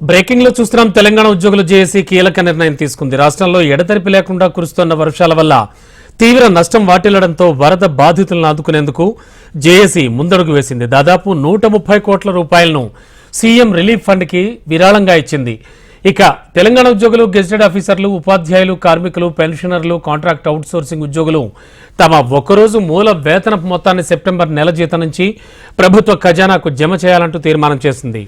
బ్రేకింగ్లో చూస్తున్నాం తెలంగాణ ఉద్యోగులు జేఏసీ కీలక నిర్ణయం తీసుకుంది. రాష్ట్రంలో ఎడతెరిపి లేకుండా కురుస్తున్న వర్షాల వల్ల తీవ్ర నష్టం వాటిల్లడంతో వరద బాధితులను ఆదుకునేందుకు జేఏసీ ముందడుగు వేసింది. దాదాపు నూట ముప్పై కోట్ల రూపాయలను సీఎం రిలీఫ్ ఫండ్కి విరాళంగా ఇచ్చింది. ఇక తెలంగాణ ఉద్యోగులు గెజిటెడ్ ఆఫీసర్లు ఉపాధ్యాయులు కార్మికులు పెన్షనర్లు కాంట్రాక్ట్ అవుట్సోర్సింగ్ ఉద్యోగులు తమ ఒక్కరోజు మూల వేతన మొత్తాన్ని సెప్టెంబర్ నెల జీతం నుంచి ప్రభుత్వ ఖజానాకు జమ చేయాలంటూ తీర్మానం చేసింది.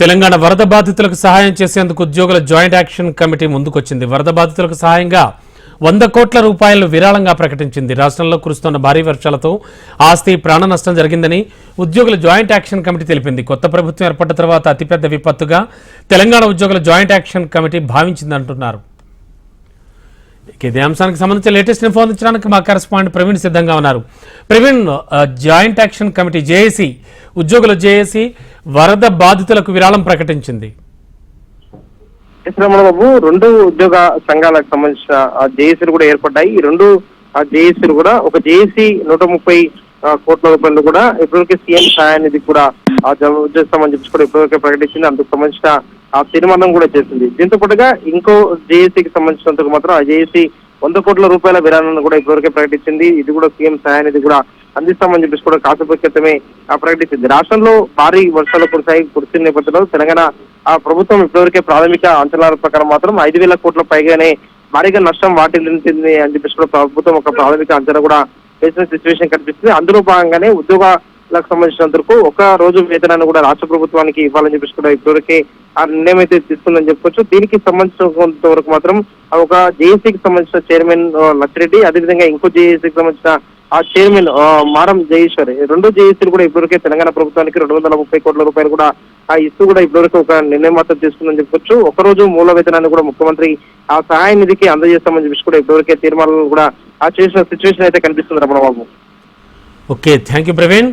తెలంగాణ వరద బాధితులకు సహాయం చేసేందుకు ఉద్యోగుల జాయింట్ యాక్షన్ కమిటీ ముందుకొచ్చింది. వరద బాధితులకు సహాయంగా వంద కోట్ల రూపాయలను విరాళంగా ప్రకటించింది. రాష్ట్రంలో కురుస్తున్న భారీ వర్షాలతో ఆస్తి ప్రాణ నష్టం జరిగిందని ఉద్యోగుల జాయింట్ యాక్షన్ కమిటీ తెలిపింది. కొత్త ప్రభుత్వం ఏర్పడ్డ తర్వాత అతిపెద్ద విపత్తుగా తెలంగాణ ఉద్యోగుల జాయింట్ యాక్షన్ కమిటీ భావించిందంటున్నారు. ఇదే అంశానికి సంబంధించి లేటెస్ట్ ఇన్ఫో అందించడానికి మా కరెస్పాండెంట్ ప్రవీణ్ సిద్ధంగా ఉన్నారు. Praveen joint action committee JAC ఉద్యోగుల జేఏసీ వరద బాధితులకు విరాళం ప్రకటించింది. బాబు రెండు ఉద్యోగ సంఘాలకు సంబంధించిన జేఏసీలు కూడా ఏర్పడ్డాయి. ఈ రెండు జేఏసీలు కూడా ఒక జేఏసీ నూట ముప్పై కోట్ల రూపాయలు కూడా ఇప్పటివరకే సీఎం సహాయానిధి కూడా జమ చేస్తామని చెప్పి కూడా ఇప్పటివరకే ప్రకటించింది. అందుకు సంబంధించిన ఆ తీర్మానం కూడా చేసింది. దీంతో పాటుగా ఇంకో జేఏసీకి సంబంధించినందుకు మాత్రం ఆ జేఏసీ వంద కోట్ల రూపాయల విరాళాన్ని కూడా ఇప్పటివరకే ప్రకటించింది. ఇది కూడా సీఎం సహాయానిధి కూడా అందిస్తామని చెప్పేసి కూడా కాసేపు క్రితమే ఆ ప్రకటించింది. రాష్ట్రంలో భారీ వర్షాలు కురిసాయి కురిసిన నేపథ్యంలో తెలంగాణ ఆ ప్రభుత్వం ఇప్పటివరకే ప్రాథమిక అంచనాల ప్రకారం మాత్రం ఐదు వేల కోట్ల పైగానే భారీగా నష్టం వాటిల్లింది అని చెప్పేసి కూడా ప్రభుత్వం ఒక ప్రాథమిక అంచనా కూడా వేసిన సిచ్యువేషన్ కనిపిస్తుంది. అందులో భాగంగానే ఉద్యోగాలకు సంబంధించినందుకు ఒక రోజు వేతనాన్ని కూడా రాష్ట్ర ప్రభుత్వానికి ఇవ్వాలని చెప్పేసి కూడా ఇప్పటివరకే ఆ నిర్ణయం అయితే తీసుకుందని చెప్పుకోవచ్చు దీనికి సంబంధించినంత వరకు మాత్రం ఒక జేఏసీకి సంబంధించిన చైర్మన్ ఆ, లచ్చిరెడ్డి అదేవిధంగా ఇంకో జేఏసీకి సంబంధించిన ఆ చైర్మన్ మారం జయేశ్వర్ రెండు జేఏసీలు కూడా ఇప్పటివరకే తెలంగాణ ప్రభుత్వానికి రెండు వందల ముప్పై కోట్ల రూపాయలు కూడా ఆ ఇస్తూ కూడా ఇప్పటివరకు ఒక నిర్ణయం మాత్రం తీసుకుందని చెప్పొచ్చు. ఒక రోజు మూల వేతనాన్ని కూడా ముఖ్యమంత్రి ఆ సహాయ నిధికి అందజేస్తామని చెప్పేసి కూడా ఇప్పటివరకే తీర్మానాలు కూడా ఆ చేసిన సిచ్యువేషన్ అయితే కనిపిస్తుంది Ramana Babu. Okay thank you Praveen